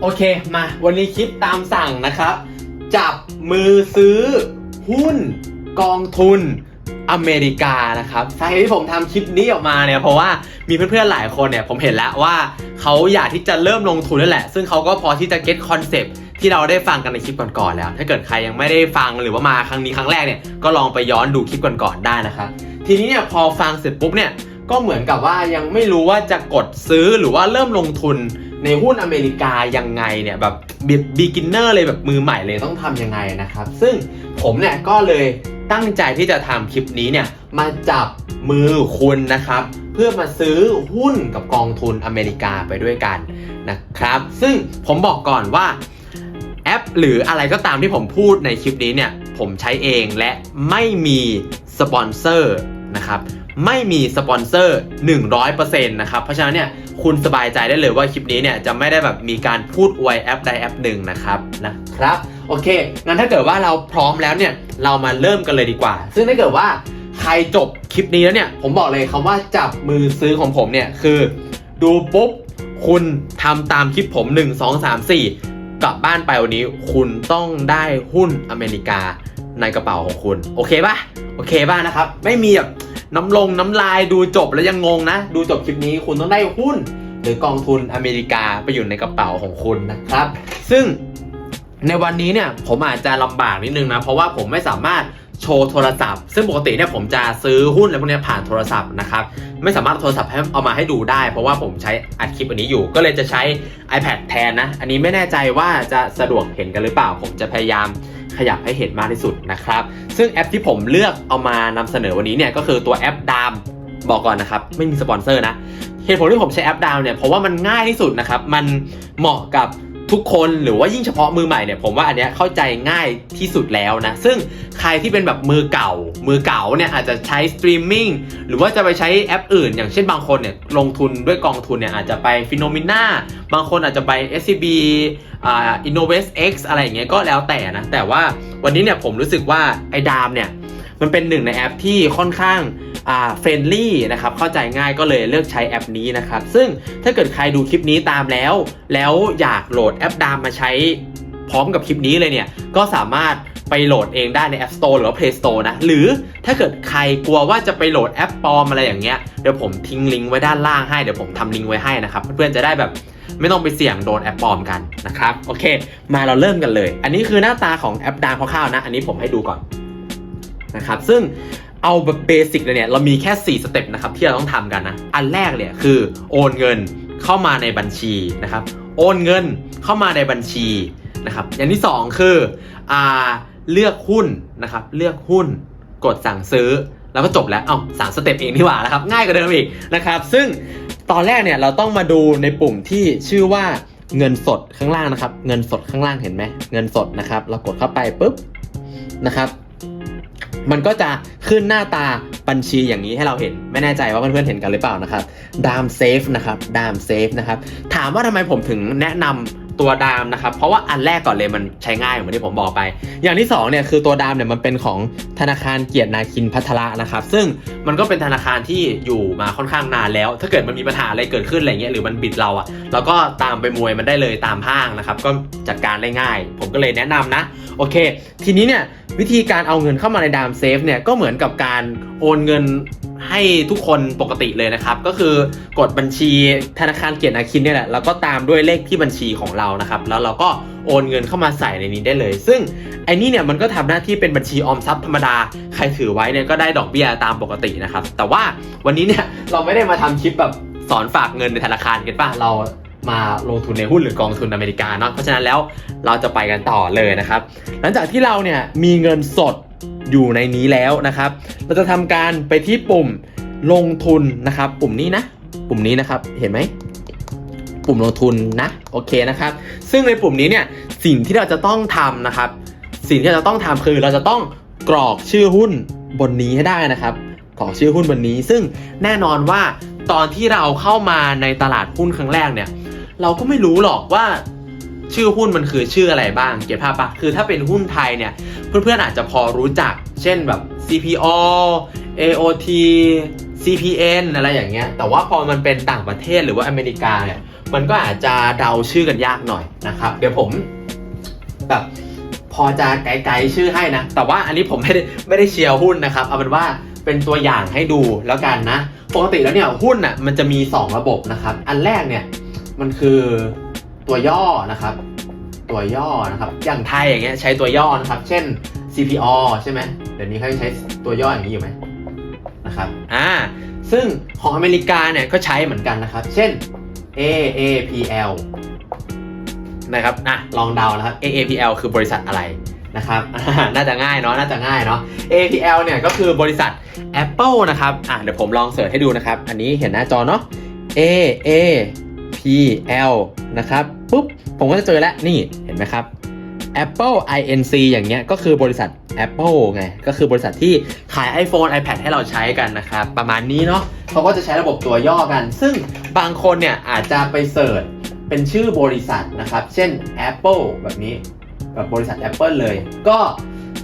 โอเคมาวันนี้คลิปตามสั่งนะครับ จับมือซื้อหุ้นกองทุนอเมริกานะครับสาเหตุที่ผมทำคลิปนี้ออกมาเนี่ยเพราะว่ามีเพื่อนๆหลายคนเนี่ยผมเห็นแล้วว่าเขาอยากที่จะเริ่มลงทุนนั่นแหละ ซึ่งเขาก็พอที่จะเก็ตคอนเซปต์ที่เราได้ฟังกันในคลิปก่อนๆแล้ว ถ้าเกิดใครยังไม่ได้ฟังหรือว่ามาครั้งนี้ครั้งแรกเนี่ยก็ลองไปย้อนดูคลิปก่อนๆได้นะครับทีนี้เนี่ยพอฟังเสร็จปุ๊บเนี่ยก็เหมือนกับว่ายังไม่รู้ว่าจะกดซื้อหรือว่าเริ่มลงทุน ในหุ้นอเมริกายังไงเนี่ยแบบบิ๊กินเนอร์เลยแบบมือใหม่เลยต้องทำยังไงนะครับ ซึ่งผมเนี่ยก็เลยตั้งใจที่จะทำคลิปนี้เนี่ยมาจับมือคุณนะครับ เพื่อมาซื้อหุ้นกับกองทุนอเมริกาไปด้วยกันนะครับ ซึ่งผมบอกก่อนว่าแอป หรืออะไรก็ตามที่ผมพูดในคลิปนี้เนี่ยผมใช้เองและไม่มีสปอนเซอร์นะครับ ไม่มีสปอนเซอร์ 100%นะครับ เพราะฉะนั้นเนี่ยคุณสบายใจได้เลยว่าคลิปนี้เนี่ยจะไม่ได้แบบมีการพูดอวยแอปใดแอปหนึ่งนะครับนะครับโอเค งั้นถ้าเกิดว่าเราพร้อมแล้วเนี่ยเรามาเริ่มกันเลยดีกว่า ซึ่งถ้าเกิดว่าใครจบคลิปนี้แล้วเนี่ยผมบอกเลยคำว่าจับมือซื้อของผมเนี่ยคือ ดูปุ๊บคุณทำตามคลิปผม 1 2 3 4 กลับบ้านไปวันนี้คุณต้องได้หุ้นอเมริกาในกระเป๋าของคุณ โอเคปะโอเคป่ะนะครับ ไม่มีแบบ น้ำลงน้ำลายดูจบแล้วยังงงนะ ดูจบคลิปนี้คุณต้องได้หุ้น หรือกองทุนอเมริกาไปอยู่ในกระเป๋าของคุณนะครับ ซึ่งในวันนี้เนี่ยผมอาจจะลำบากนิดนึงนะ เพราะว่าผมไม่สามารถโชว์โทรศัพท์ ซึ่งปกติเนี่ยผมจะซื้อหุ้นอะไรพวกนี้ผ่านโทรศัพท์นะครับ ไม่สามารถโทรศัพท์ให้เอามาให้ดูได้ เพราะว่าผมใช้อัดคลิปอันนี้อยู่ ก็เลยจะใช้ iPad แทนนะ อันนี้ไม่แน่ใจว่าจะสะดวกเห็นกันหรือเปล่า ผมจะพยายาม ขยับให้เห็นมากที่สุดนะครับ ซึ่งแอปที่ผมเลือกเอามานำเสนอวันนี้เนี่ยก็คือตัวแอปดามบอกก่อนนะครับ ไม่มีสปอนเซอร์นะเหตุผลที่ผมใช้แอปดาวเนี่ยเพราะว่ามันง่ายที่สุดนะครับ มันเหมาะกับ ทุกคนหรือว่ายิ่งเฉพาะมือใหม่เนี่ยผมว่าอันเนี้ยเข้าใจง่ายที่สุดแล้วนะซึ่งใครที่เป็นแบบมือเก่า มือเก่าเนี่ยอาจจะใช้สตรีมมิ่งหรือว่าจะไปใช้แอปอื่น อย่างเช่นบางคนเนี่ยลงทุนด้วยกองทุนเนี่ยอาจจะไปฟิโนมิน่าบางคนอาจจะไป SCB อ่า Innovest X อะไรอย่างเงี้ยก็แล้วแต่นะแต่ว่าวันนี้เนี่ยผมรู้สึกว่าไอ้ดามเนี่ยมันเป็นหนึ่งในแอปที่ค่อนข้าง เฟรนลี่นะครับเข้าใจง่ายก็เลยเลือกใช้แอปนี้นะครับ ซึ่งถ้าเกิดใครดูคลิปนี้ตามแล้ว แล้วอยากโหลดแอปดามมาใช้พร้อมกับคลิปนี้เลยเนี่ยก็สามารถไปโหลดเองได้ใน App Store หรือว่า Play Store นะ หรือถ้าเกิดใครกลัวว่าจะไปโหลดแอปปลอมอะไรอย่างเงี้ยเดี๋ยวผมทิ้งลิงก์ไว้ด้านล่างให้เดี๋ยวผมทำลิงก์ไว้ให้นะครับ เพื่อนๆจะได้แบบไม่ต้องไปเสี่ยงโดนแอปปลอมกันนะครับ โอเค มาเราเริ่มกันเลย อันนี้คือหน้าตาของแอปดามคร่าวๆนะ อันนี้ผมให้ดูก่อนนะครับซึ่ง เอาแบบเบสิกเลยเนี่ยเรามีแค่ 4 สเต็ปนะครับที่เราต้องทำกันนะ อันแรกเนี่ยคือโอนเงินเข้ามาในบัญชีนะครับ โอนเงินเข้ามาในบัญชีนะครับอย่างที่ 2 คืออ่าเลือกหุ้นนะครับเลือกหุ้นกดสั่งซื้อแล้วก็จบแล้วเอ้าสามสเต็ปเองนี่หว่านะครับง่ายกว่าเดิมอีกนะครับ ซึ่งตอนแรกเนี่ยเราต้องมาดูในปุ่มที่ชื่อว่าเงินสดข้างล่างนะครับ เงินสดข้างล่างเห็นไหมเงินสดนะครับ เรากดเข้าไปปุ๊บนะครับ มันก็จะขึ้นหน้าตาบัญชีอย่างนี้ให้เราเห็น ไม่แน่ใจว่าเพื่อนๆเห็นกันหรือเปล่านะครับดามเซฟนะครับดามเซฟนะครับถามว่าทำไมผมถึงแนะนำตัวดามนะครับ เพราะว่าอันแรกก่อนเลยมันใช้ง่ายเหมือนที่ผมบอกไป อย่างที่สองเนี่ยคือตัวดามเนี่ยมันเป็นของธนาคารเกียรตินาคินพัทระนะครับ ซึ่งมันก็เป็นธนาคารที่อยู่มาค่อนข้างนานแล้ว ถ้าเกิดมันมีปัญหาอะไรเกิดขึ้นอะไรเงี้ยหรือมันบิดเราอะเราก็ตามไปมวยมันได้เลยตามห้างนะครับ ก็จัดการได้ง่าย ผมก็เลยแนะนำนะ โอเค ทีนี้เนี่ย วิธีการเอาเงินเข้ามาในดามเซฟเนี่ยก็เหมือนกับการโอนเงินให้ทุกคนปกติเลยนะครับ ก็คือกดบัญชีธนาคารเกียรตินาคินเนี่ยแหละแล้วก็ตามด้วยเลขที่บัญชีของเรานะครับ แล้วเราก็โอนเงินเข้ามาใส่ในนี้ได้เลย ซึ่งไอ้นี่เนี่ยมันก็ทำหน้าที่เป็นบัญชีออมทรัพย์ธรรมดา ใครถือไว้เนี่ยก็ได้ดอกเบี้ยตามปกตินะครับ แต่ว่าวันนี้เนี่ยเราไม่ได้มาทำคลิปแบบสอนฝากเงินในธนาคารกันป่ะเรา มาลงทุนในหุ้นหรือกองทุนอเมริกาเนาะเพราะฉะนั้นแล้วเราจะไปกันต่อเลยนะครับ หลังจากที่เราเนี่ยมีเงินสดอยู่ในนี้แล้วนะครับ เราจะทำการไปที่ปุ่มลงทุนนะครับ ปุ่มนี้นะ ปุ่มนี้นะครับเห็นไหมปุ่มลงทุนนะโอเคนะครับ ซึ่งในปุ่มนี้เนี่ยสิ่งที่เราจะต้องทำนะครับ สิ่งที่เราจะต้องทำคือเราจะต้องกรอกชื่อหุ้นบนนี้ให้ได้นะครับกรอกชื่อหุ้นบนนี้ ซึ่งแน่นอนว่าตอนที่เราเข้ามาในตลาดหุ้นครั้งแรกเนี่ย เราก็ไม่รู้หรอกว่าชื่อหุ้นมันคือชื่ออะไรบ้าง เก็บภาพปะคือถ้าเป็นหุ้นไทยเนี่ย เพื่อนๆอาจจะพอรู้จัก เช่นแบบ CPO AOT CPN อะไรอย่างเงี้ย แต่ว่าพอมันเป็นต่างประเทศหรือว่าอเมริกาเนี่ย มันก็อาจจะเดาชื่อกันยากหน่อยนะครับ เดี๋ยวผมแบบพอจะไกลๆชื่อให้นะ แต่ว่าอันนี้ผมไม่ได้ไม่ได้เชียร์หุ้นนะครับ เอาเป็นว่าเป็นตัวอย่างให้ดูแล้วกันนะ ปกติแล้วเนี่ยหุ้นอะมันจะมี 2 ระบบนะครับ อันแรกเนี่ย มันคือตัวย่อนะครับ ตัวย่อนะครับ อย่างไทยอย่างเงี้ยใช้ตัวย่อนะครับ เช่น CPO ใช่ไหมเดี๋ยวนี้เขาใช้ตัวย่ออย่างนี้อยู่ไหมนะครับอ่าซึ่งของอเมริกาเนี่ยก็ใช้เหมือนกันนะครับ เช่น AAPL นะครับอะลองเดานะครับ AAPL คือบริษัทอะไรนะครับ น่าจะง่ายเนาะ น่าจะง่ายเนาะ A P L เนี่ยก็คือบริษัท Apple นะครับ อะเดี๋ยวผมลองเสิร์ชให้ดูนะครับ อันนี้เห็นหน้าจอเนาะ A A L นะครับปุ๊บผมก็จะเจอแล้วนี่เห็นไหมครับ Apple Inc อย่างเงี้ยก็คือบริษัท Apple ไง ก็คือบริษัทที่ขาย iPhone iPad ให้เราใช้กันนะครับ ประมาณนี้เนาะเขาก็จะใช้ระบบตัวย่อกัน ซึ่งบางคนเนี่ยอาจจะไปเสิร์ชเป็นชื่อบริษัทนะครับ เช่น Apple แบบนี้แบบบริษัท Apple เลย ก็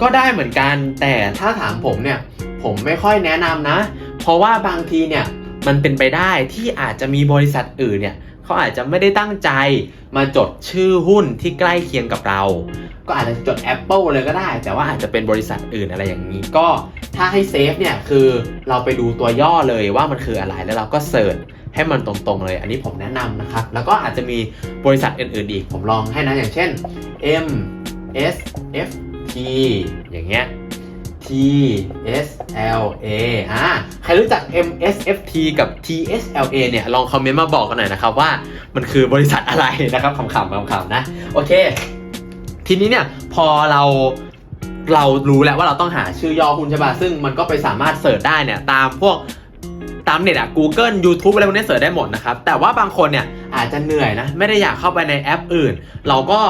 ก็ได้เหมือนกันแต่ถ้าถามผมเนี่ย ผมไม่ค่อยแนะนำนะ เพราะว่าบางทีเนี่ยมันเป็นไปได้ที่อาจจะมีบริษัทอื่นเนี่ย เขาอาจจะไม่ได้ตั้งใจมาจดชื่อหุ้นที่ใกล้เคียงกับเรา ก็อาจจะจด Apple เลยก็ได้ แต่ว่าอาจจะเป็นบริษัทอื่นอะไรอย่างนี้ ก็ถ้าให้เซฟเนี่ยคือเราไปดูตัวย่อเลยว่ามันคืออะไรแล้วเราก็เสิร์ชให้มันตรงๆเลย อันนี้ผมแนะนำนะครับ แล้วก็อาจจะมีบริษัทอื่นๆอีก ผมลองให้นะอย่างเช่น M S F T อย่างเงี้ย T S L A อ่าใครรู้จัก M S F T กับ T S L A เนี่ย ลองคอมเมนต์มาบอกกันหน่อยนะครับ ว่ามันคือบริษัทอะไรนะครับขำๆขำๆนะ โอเค ทีนี้เนี่ย พอเราเรารู้แล้วว่าเราต้องหาชื่อย่อหุ้นใช่ป่ะ ซึ่งมันก็ไปสามารถเสิร์ชได้เนี่ย ตามพวกตามเน็ตอะ Google YouTube อะไรพวกนี้เสิร์ชได้หมดนะครับ แต่ว่าบางคนเนี่ย อาจจะเหนื่อยนะ ไม่ได้อยากเข้าไปในแอปอื่น เราก็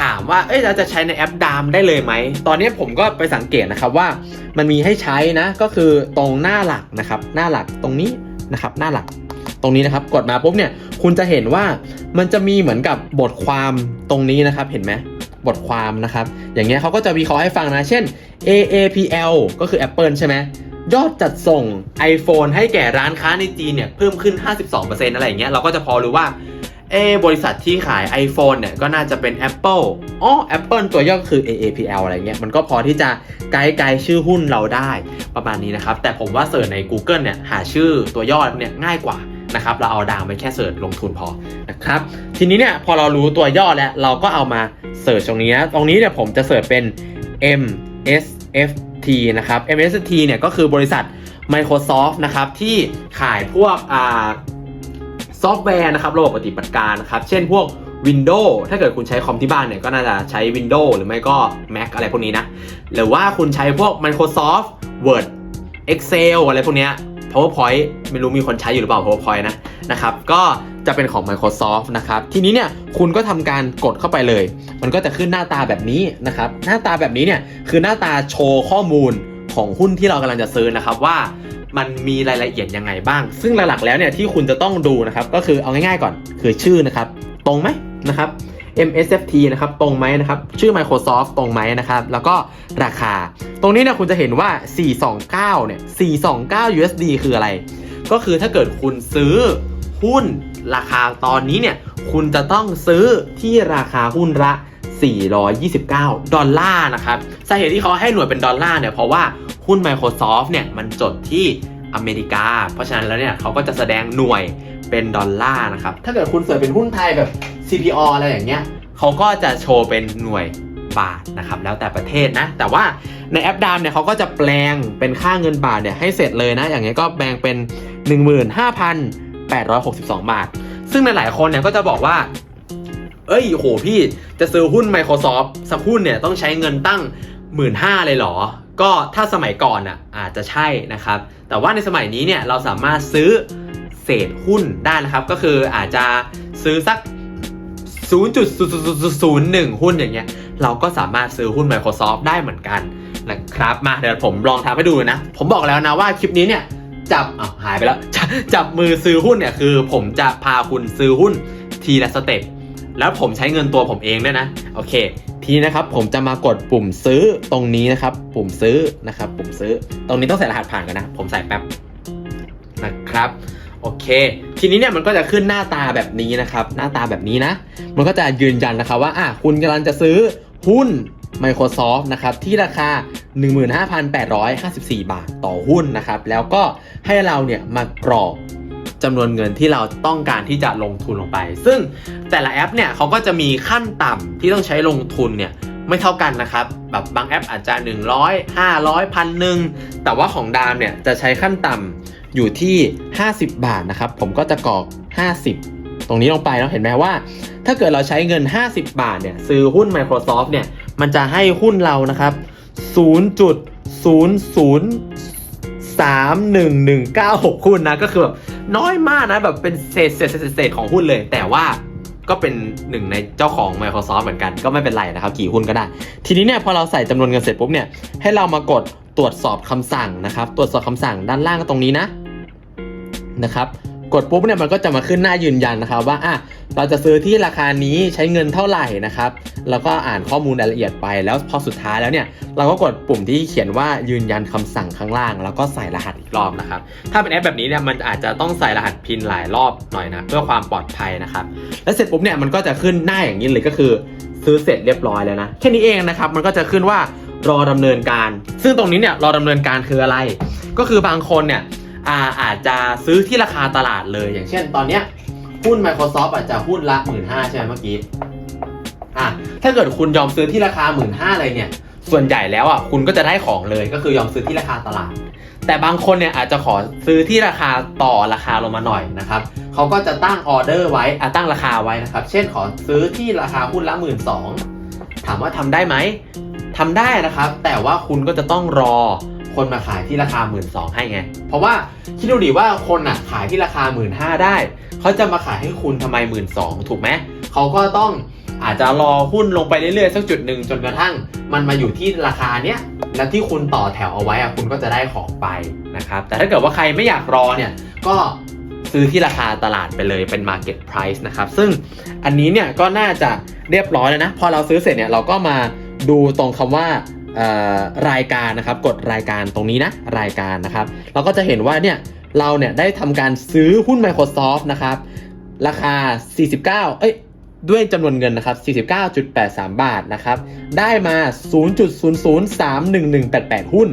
ถามว่า เอ้ยเราจะใช้ในแอปดามได้เลยไหม ตอนนี้ผมก็ไปสังเกตนะครับว่ามันมีให้ใช้นะ ก็คือตรงหน้าหลักนะครับ หน้าหลักตรงนี้นะครับ หน้าหลักตรงนี้นะครับ กดมาปุ๊บเนี่ย คุณจะเห็นว่ามันจะมีเหมือนกับบทความตรงนี้นะครับ เห็นไหมบทความนะครับ อย่างเงี้ยเขาก็จะวิเคราะห์ให้ฟังนะ เช่น AAPL ก็คือ Apple ใช่ไหม ยอดจัดส่ง iPhone ให้แก่ร้านค้าในจีนเนี่ยเพิ่มขึ้น 52%อะไรอย่างเงี้ยเราก็จะพอรู้ว่าเออบริษัทที่ขาย iPhone เนี่ยก็น่าจะเป็น Apple อ๋อ Apple ตัวย่อคือ AAPL อะไรเงี้ยมันก็พอที่จะไกด์ไกด์ชื่อหุ้นเราได้ประมาณนี้นะครับ แต่ผมว่าเสิร์ชใน Google เนี่ยหาชื่อตัวย่อเนี่ยง่ายกว่านะครับเราเอาดาวไปแค่เสิร์ชลงทุนพอนะครับทีนี้เนี่ยพอเรารู้ตัวย่อแล้วเราก็เอามาเสิร์ชตรงนี้ตรงนี้เนี่ยผมจะเสิร์ชเป็น MSF MST นะครับ MST เนี่ยก็คือบริษัท Microsoft นะครับที่ขายพวกอ่าซอฟต์แวร์นะครับระบบปฏิบัติการนะครับเช่นพวก Windows ถ้าเกิดคุณใช้คอมที่บ้านเนี่ยก็น่าจะใช้ Windows หรือไม่ก็ Mac อะไรพวกนี้นะ หรือว่าคุณใช้พวก Microsoft Word Excel อะไรพวกเนี้ย PowerPoint ไม่รู้มีคนใช้อยู่หรือเปล่า PowerPoint นะนะครับ ก็ จะเป็นของ Microsoft นะครับ ทีนี้เนี่ยคุณก็ทำการกดเข้าไปเลย มันก็จะขึ้นหน้าตาแบบนี้นะครับ หน้าตาแบบนี้เนี่ยคือหน้าตาโชว์ข้อมูลของหุ้นที่เรากำลังจะซื้อนะครับว่ามันมีรายละเอียดยังไงบ้าง ซึ่งหลักๆแล้วเนี่ยที่คุณจะต้องดูนะครับ ก็คือเอาง่ายๆก่อนคือชื่อนะครับ ตรงไหมนะครับ MSFT นะครับตรงไหมนะครับ ชื่อ Microsoft ตรงไหมนะครับ แล้วก็ราคา ตรงนี้เนี่ยคุณจะเห็นว่า 429 เนี่ย 429 USD คืออะไร ก็คือถ้าเกิดคุณซื้อหุ้น ราคาตอนนี้เนี่ยคุณจะต้องซื้อที่ราคาหุ้นละ 429 ดอลลาร์นะครับสาเหตุที่เขาให้หน่วยเป็นดอลลาร์เนี่ยเพราะว่าหุ้น Microsoft เนี่ยมันจดที่อเมริกา เพราะฉะนั้นแล้วเนี่ยเขาก็จะแสดงหน่วยเป็นดอลลาร์นะครับ ถ้าเกิดคุณเสิร์ชเป็นหุ้นไทยแบบ CPO อะไรอย่างเงี้ยเขาก็จะโชว์เป็นหน่วยบาทนะครับแล้วแต่ประเทศนะ แต่ว่าในแอปดามเนี่ยเขาก็จะแปลงเป็นค่าเงินบาทเนี่ยให้เสร็จเลยนะ อย่างเงี้ยก็แปลงเป็น 862 บาท ซึ่งในหลายคนเนี่ยก็จะบอกว่า เอ้ยโหพี่จะซื้อหุ้น Microsoft สักหุ้นเนี่ยต้องใช้เงินตั้ง 1 5ื่นเลยเหรอ ก็ถ้าสมัยก่อนอะอาจจะใช่นะครับ แต่ว่าในสมัยนี้เนี่ยเราสามารถซื้อเศษหุ้นได้นะครับ ก็คืออาจจะซื้อสัก 0.001 หุ้นอย่างเงี้ยเราก็สามารถซื้อหุ้น Microsoft ได้เหมือนกันนะครับ มาเดี๋ยวผมลองทำให้ดูนะ ผมบอกแล้วนะว่าคลิปนี้เนี่ย จับอะหายไปแล้วจับจับมือซื้อหุ้นเนี่ยคือ ผมจะพาคุณซื้อหุ้นทีละสเต็ปแล้วผมใช้เงินตัวผมเองด้วยนะโอเค ทีนี้นะครับผมจะมากดปุ่มซื้อตรงนี้นะครับ ปุ่มซื้อนะครับ ปุ่มซื้อ ตรงนี้ต้องใส่รหัสผ่านกันนะ ผมใส่แป๊บนะครับโโอเค ทีนี้เนี่ยมันก็จะขึ้นหน้าตาแบบนี้นะครับ หน้าตาแบบนี้นะ มันก็จะยืนยันนะครับว่าอะคุณกำลังจะซื้อหุ้น Microsoft นะครับที่ราคา 15,854 บาทต่อหุ้นนะครับ แล้วก็ให้เราเนี่ยมากรอกจำนวนเงินที่เราต้องการที่จะลงทุนลงไป ซึ่งแต่ละแอปเนี่ยเขาก็จะมีขั้นต่ำที่ต้องใช้ลงทุนเนี่ยไม่เท่ากันนะครับ แบบบางแอปอาจจะ 100 500พันหนึ่งแต่ว่าของดามเนี่ยจะใช้ขั้นต่ำอยู่ที่ 50 บาทนะครับ ผมก็จะกรอก 50 ตรงนี้ลงไปแล้วเห็นไหมว่า ถ้าเกิดเราใช้เงิน 50 บาทเนี่ยซื้อหุ้น Microsoft เนี่ย มันจะให้หุ้นเรานะครับ 0.003196หุ้นนะ ก็คือแบบน้อยมากนะ แบบเป็นเศษเศษเศษเศษของหุ้นเลย แต่ว่าก็เป็นหนึ่งในเจ้าของ Microsoft เหมือนกัน ก็ไม่เป็นไรนะครับ กี่หุ้นก็ได้ ทีนี้เนี่ยพอเราใส่จำนวนเงินเสร็จปุ๊บเนี่ย ให้เรามากดตรวจสอบคำสั่งนะครับ ตรวจสอบคำสั่งด้านล่างตรงนี้นะนะครับ กดปุ๊บเนี่ยมันก็จะมาขึ้นหน้ายืนยันนะครับว่าอะเราจะซื้อที่ราคานี้ใช้เงินเท่าไหร่นะครับ แล้วก็อ่านข้อมูลรายละเอียดไปแล้วพอสุดท้ายแล้วเนี่ยเราก็กดปุ่มที่เขียนว่ายืนยันคำสั่งข้างล่าง แล้วก็ใส่รหัสอีกรอบนะครับ ถ้าเป็นแอปแบบนี้เนี่ยมันอาจจะต้องใส่รหัสพินหลายรอบหน่อยนะเพื่อความปลอดภัยนะครับ แล้วเสร็จปุ๊บเนี่ยมันก็จะขึ้นหน้าอย่างนี้เลยก็คือ ซื้อเสร็จเรียบร้อยแล้วนะแค่นี้เองนะครับมันก็จะขึ้นว่ารอดำเนินการ ซึ่งตรงนี้เนี่ยรอดำเนินการคืออะไร ก็คือบางคนเนี่ย อาอาจจะซื้อที่ราคาตลาดเลยอย่างเช่นตอนเนี้ยหุ้น Microsoft อาจจะหุ้นละหมื่นห้าใช่ไหมเมื่อกี้อะถ้าเกิดคุณยอมซื้อที่ราคาหมื่นห้าเลยเนี่ย ส่วนใหญ่แล้วอะคุณก็จะได้ของเลยก็คือยอมซื้อที่ราคาตลาด แต่บางคนเนี่ยอาจจะขอซื้อที่ราคาต่อราคาลงมาหน่อยนะครับเขาก็จะตั้งออเดอร์ไว้อะตั้งราคาไว้นะครับ เช่นขอซื้อที่ราคาหุ้นละหมื่นสองถามว่าทำได้ไหมทำได้นะครับ แต่ว่าคุณก็จะต้องรอ คนมาขายที่ราคาหมื่นสองให้ไง เพราะว่าคิดดูดิว่าคนอะขายที่ราคาหมื่นห้าได้ เขาจะมาขายให้คุณทำไมหมื่นสองถูกไหม เขาก็ต้องอาจจะรอหุ้นลงไปเรื่อยๆสักจุดหนึ่งจนกระทั่ง มันมาอยู่ที่ราคาเนี้ยและที่คุณต่อแถวเอาไว้อะคุณก็จะได้ของไปนะครับ แต่ถ้าเกิดว่าใครไม่อยากรอเนี่ยก็ซื้อที่ราคาตลาดไปเลยเป็น Market Price นะครับ ซึ่งอันนี้เนี่ยก็น่าจะเรียบร้อยแล้วนะ พอเราซื้อเสร็จเนี่ยเราก็มาดูตรงคำว่า รายการนะครับกดรายการตรงนี้นะรายการนะครับเราก็จะเห็นว่าเนี่ยเราเนี่ยได้ทำการซื้อหุ้น Microsoft นะครับราคา 49 เอ้ยด้วยจำนวนเงินนะครับ 49.83 บาทนะครับ ได้มา 0.00311188 หุ้น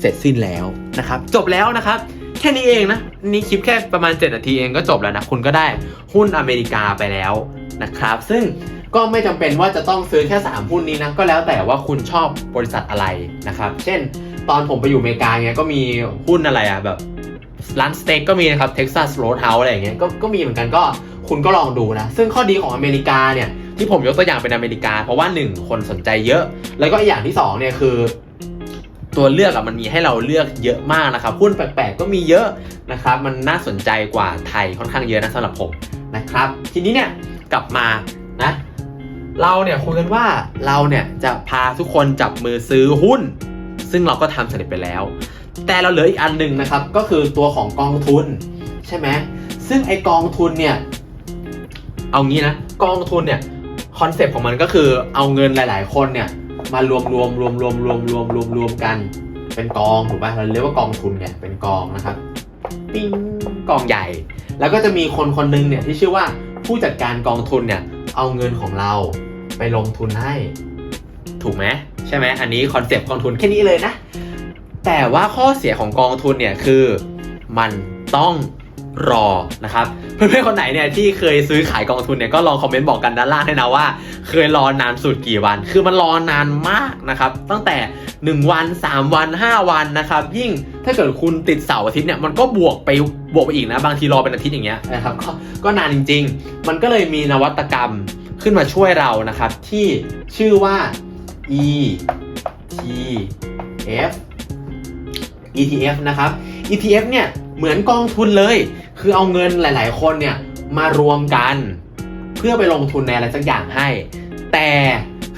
เสร็จสิ้นแล้วนะครับ จบแล้วนะครับ แค่นี้เองนะ นี่คลิปแค่ประมาณ 7 นาทีเองก็จบแล้วนะ คุณก็ได้หุ้นอเมริกาไปแล้วนะครับ ซึ่ง ก็ไม่จำเป็นว่าจะต้องซื้อแค่ 3 หุ้นนี้นะ ก็แล้วแต่ว่าคุณชอบบริษัทอะไรนะครับ เช่น ตอนผมไปอยู่อเมริกาเงี้ยก็มีหุ้นอะไรอะแบบร้านสเต็กก็มีนะครับ Texas Roadhouse อะไรอย่างเงี้ยก็ก็มีเหมือนกันก็คุณก็ลองดูนะ ซึ่งข้อดีของอเมริกาเนี่ยที่ผมยกตัวอย่างเป็นอเมริกา เพราะว่า 1 คนสนใจเยอะ แล้วก็อีกอย่างที่2เนี่ยคือตัวเลือกอะมันมีให้เราเลือกเยอะมากนะครับหุ้นแปลกๆก็มีเยอะนะครับ มันน่าสนใจกว่าไทยค่อนข้างเยอะนะสำหรับผมนะครับ ทีนี้เนี่ยกลับมานะ เราเนี่ยคุยกันว่าเราเนี่ยจะพาทุกคนจับมือซื้อหุ้น ซึ่งเราก็ทำสำเร็จไปแล้ว แต่เราเหลืออีกอันหนึ่งนะครับ ก็คือตัวของกองทุน ใช่ไหมซึ่งไอกองทุนเนี่ย เอางี้นะกองทุนเนี่ยคอนเซปต์ของมันก็คือเอาเงินหลาย ๆ คนเนี่ยมารวมรวมรวมรวมรวมรวมรวมรวมกัน เป็นกองถูกป่ะเราเรียกว่ากองทุนเนี่ยเป็นกองนะครับปิ้งกองใหญ่ แล้วก็จะมีคนคนหนึงเนี่ยที่ชื่อว่า ผู้จัดการกองทุนเนี่ยเอาเงินของเราไปลงทุนให้ ถูกไหมใช่ไหมอันนี้คอนเซปต์กองทุนแค่นี้เลยนะ แต่ว่าข้อเสียของกองทุนเนี่ยคือ มันต้อง รอนะครับเพื่อนๆคนไหนเนี่ยที่เคยซื้อขายกองทุนเนี่ยก็ลองคอมเมนต์บอกกันด้านล่างให้นะว่า เคยรอนานสุดกี่วัน คือมันรอนานมากนะครับ ตั้งแต่ 1 วัน 3 วัน 5 วันนะครับ ยิ่งถ้าเกิดคุณติดเสาร์อาทิตย์เนี่ยมันก็บวกไปบวกไปอีกนะบางทีรอเป็นอาทิตย์อย่างเงี้ยนะครับกก็นานจริง ๆ มันก็เลยมีนวัตกรรมขึ้นมาช่วยเรานะครับ ที่ชื่อว่า E T F ETF นะครับ ETF เนี่ย เหมือนกองทุนเลย คือเอาเงินหลาย ๆ คนเนี่ยมารวมกัน เพื่อไปลงทุนในอะไรสักอย่างให้ แต่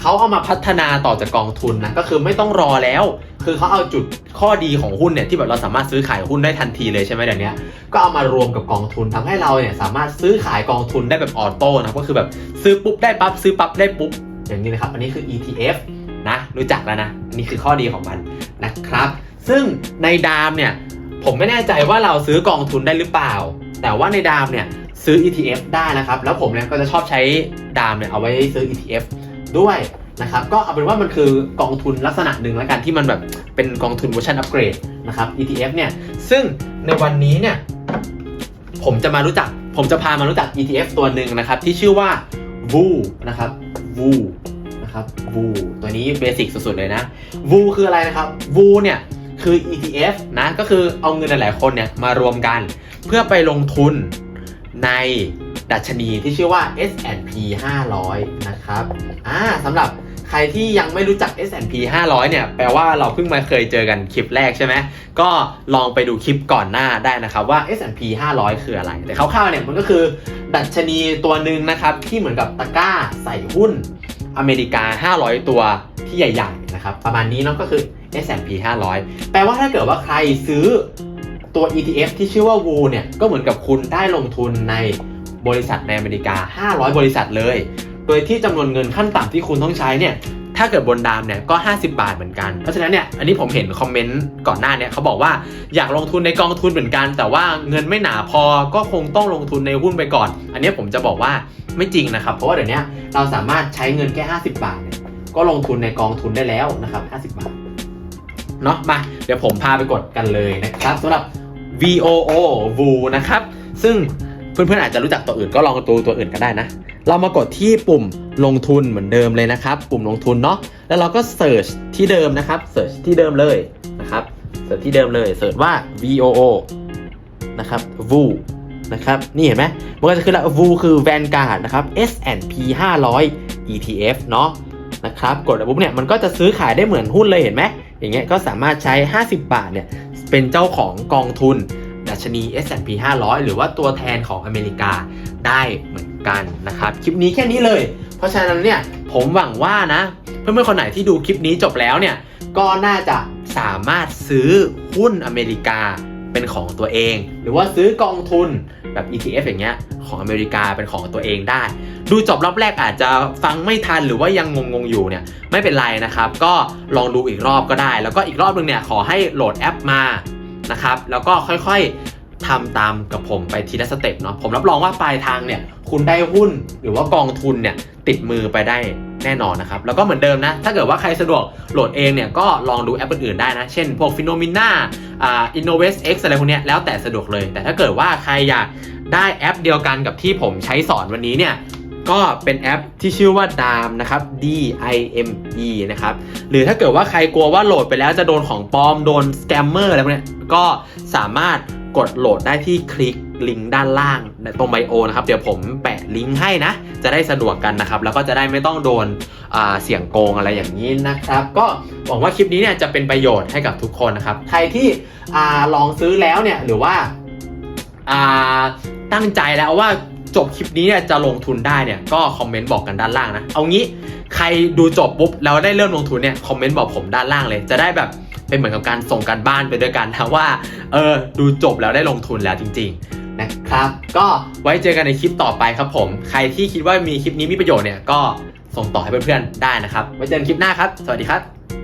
เขาเอามาพัฒนาต่อจากกองทุนนะก็คือไม่ต้องรอแล้ว คือเขาเอาจุดข้อดีของหุ้นเนี่ยที่แบบเราสามารถซื้อขายหุ้นได้ทันทีเลยใช่ไหมเดี๋ยวนี้ก็เอามารวมกับกองทุนทำให้เราเนี่ยสามารถซื้อขายกองทุนได้แบบออโต้นะก็คือแบบซื้อปุ๊บได้ปั๊บซื้อปั๊บได้ปุ๊บอย่างนี้นะครับ อันนี้คือ ETF นะ รู้จักแล้วนะอันนี้คือข้อดีของมันนะครับ ซึ่งในดามเนี่ย ผมไม่แน่ใจว่าเราซื้อกองทุนได้หรือเปล่า แต่ว่าในดามเนี่ยซื้อ ETF ได้นะครับ แล้วผมเนี่ยก็จะชอบใช้ดามเนี่ยเอาไว้ซื้อ ETF ด้วยนะครับ ก็เอาเป็นว่ามันคือกองทุนลักษณะหนึ่งแล้วกันที่มันแบบเป็นกองทุนเวอร์ชันอัปเกรดนะครับ ETF เนี่ย ซึ่งในวันนี้เนี่ยผมจะมารู้จัก ผมจะพามารู้จัก ETF ตัวหนึ่งนะครับ ที่ชื่อว่า VU นะครับ VU นะครับ VU ตัวนี้เบสิกสุดๆเลยนะ VU คืออะไรนะครับ VU เนี่ย คือ ETF นะก็คือเอาเงินหลายๆคนเนี่ยมารวมกัน เพื่อไปลงทุนในดัชนีที่ชื่อว่า S&P 500 นะครับอ่าสำหรับใครที่ยังไม่รู้จัก S&P 500 เนี่ย แปลว่าเราเพิ่งมาเคยเจอกันคลิปแรกใช่ไหม ก็ลองไปดูคลิปก่อนหน้าได้นะครับว่า S&P 500 คืออะไร แต่คร่าวๆ เนี่ยมันก็คือดัชนีตัวหนึ่งนะครับ ที่เหมือนกับตะกร้าใส่หุ้นอเมริกา 500 ตัวที่ใหญ่ ๆ นะครับ ประมาณนี้เนาะก็คือ S&P 500 แปลว่าถ้าเกิดว่าใครซื้อตัว ETF ที่ชื่อว่า WU เนี่ย ก็เหมือนกับคุณได้ลงทุนในบริษัทในอเมริกา 500 บริษัทเลย โดยที่จำนวนเงินขั้นต่ำที่คุณต้องใช้เนี่ย ถ้าเกิดบนดามเนี่ยก็ 50 บาทเหมือนกัน เพราะฉะนั้นเนี่ย อันนี้ผมเห็นคอมเมนต์ก่อนหน้าเนี่ยเขาบอกว่าอยากลงทุนในกองทุนเหมือนกัน แต่ว่าเงินไม่หนาพอ ก็คงต้องลงทุนในหุ้นไปก่อน อันนี้ผมจะบอกว่าไม่จริงนะครับ เพราะว่าเดี๋ยวนี้เราสามารถใช้เงินแค่ 50 บาทเนี่ย ก็ลงทุนในกองทุนได้แล้วนะครับ 50 บาท เนาะมาเดี๋ยวผมพาไปกดกันเลยนะครับสำหรับ VOO VU นะครับ ซึ่งเพื่อนๆอาจจะรู้จักตัวอื่นก็ลองตัวตัวอื่นก็ได้นะ เรามากดที่ปุ่มลงทุนเหมือนเดิมเลยนะครับ ปุ่มลงทุนเนาะแล้วเราก็เสิร์ชที่เดิมนะครับเสิร์ชที่เดิมเลยนะครับเสิร์ชที่เดิมเลยเสิร์ชว่า VOO นะครับ VU นะครับนี่เห็นไหมมันก็จะขึ้นแล้ว VU คือ Vanguard นะครับ S&P 500 ETF เนาะ นะครับกดปุ๊บเนี่ยมันก็จะซื้อขายได้เหมือนหุ้นเลยเห็นไหมอย่างเงี้ยก็สามารถใช้ 50 บาทเนี่ยเป็นเจ้าของกองทุนดัชนี S&P 500 หรือว่าตัวแทนของอเมริกาได้เหมือนกันนะครับ คลิปนี้แค่นี้เลย เพราะฉะนั้นเนี่ยผมหวังว่านะ เพื่อนๆคนไหนที่ดูคลิปนี้จบแล้วเนี่ยก็น่าจะสามารถซื้อหุ้นอเมริกา เป็นของตัวเอง หรือว่าซื้อกองทุนแบบ ETF อย่างเงี้ยของอเมริกาเป็นของตัวเองได้ ดูจบรอบแรกอาจจะฟังไม่ทันหรือว่ายังงงๆอยู่เนี่ยไม่เป็นไรนะครับ ก็ลองดูอีกรอบก็ได้ แล้วก็อีกรอบนึงเนี่ยขอให้โหลดแอปมานะครับแล้วก็ค่อยๆทำตามกับผมไปทีละสเต็ปเนาะผมรับรองว่าปลายทางเนี่ยคุณได้หุ้นหรือว่ากองทุนเนี่ยติดมือไปได้ แน่นอนนะครับ แล้วก็เหมือนเดิมนะ ถ้าเกิดว่าใครสะดวกโหลดเองเนี่ย ก็ลองดูแอปอื่นๆได้นะ เช่นพวก Phenomena อ่า Innovest X อะไรพวกเนี้ยแล้วแต่สะดวกเลย แต่ถ้าเกิดว่าใครอยากได้แอปเดียวกันกับที่ผมใช้สอนวันนี้เนี่ยก็เป็นแอปที่ชื่อว่า DAM นะครับ D I M E นะครับ หรือถ้าเกิดว่าใครกลัวว่าโหลดไปแล้วจะโดนของปลอม โดนสแกมเมอร์อะไรพวกเนี้ยก็สามารถกดโหลดได้ที่คลิกลิงก์ด้านล่างตรงไบโอนะครับเดี๋ยวผมแปะลิงก์ให้นะ จะได้สะดวกกันนะครับ แล้วก็จะได้ไม่ต้องโดนเสี่ยงโกงอะไรอย่างนี้นะครับ ก็หวังว่าคลิปนี้เนี่ยจะเป็นประโยชน์ให้กับทุกคนนะครับ ใครที่ลองซื้อแล้วเนี่ยหรือว่าอ่าตั้งใจแล้วว่าจบคลิปนี้เนี่ยจะลงทุนได้เนี่ยก็คอมเมนต์บอกกันด้านล่างนะ เอางี้ใครดูจบปุ๊บแล้วได้เริ่มลงทุนเนี่ยคอมเมนต์บอกผมด้านล่างเลย จะได้แบบเป็นเหมือนกับการส่งการบ้านไปด้วยกันนะว่าเออดูจบแล้วได้ลงทุนแล้วจริง ๆ นะครับ ก็ไว้เจอกันในคลิปต่อไปครับผม ใครที่คิดว่ามีคลิปนี้มีประโยชน์เนี่ยก็ส่งต่อให้เพื่อนๆได้นะครับ ไว้เจอกันคลิปหน้าครับ สวัสดีครับ